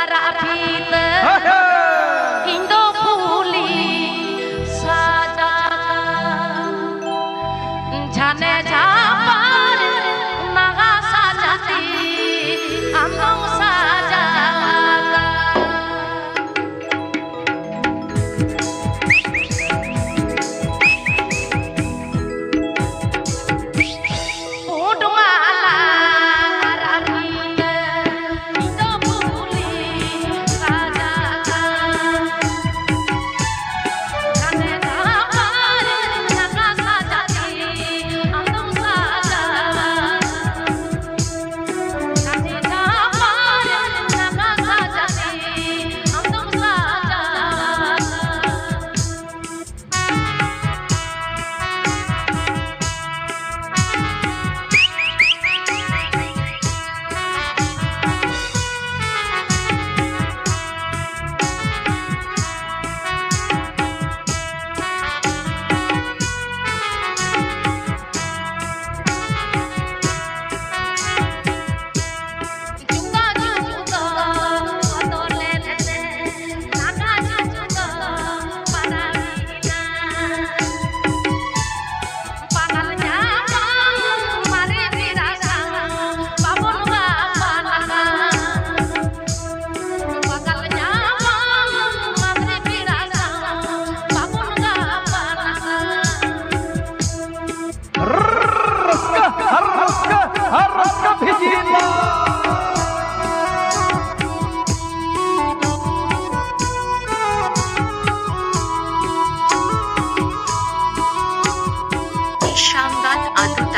para api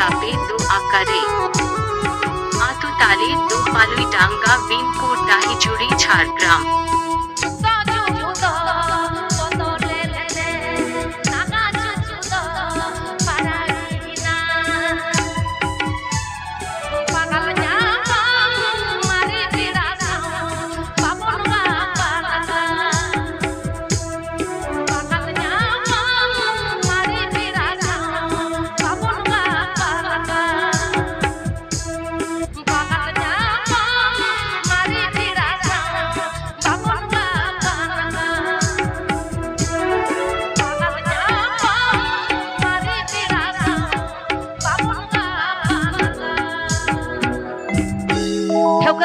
তাপে দু আকারে। আতু তালের দু পালুই ডাঙ্গা বিনপুর ডাহিজুড়ি ঝাড়গ্রাম।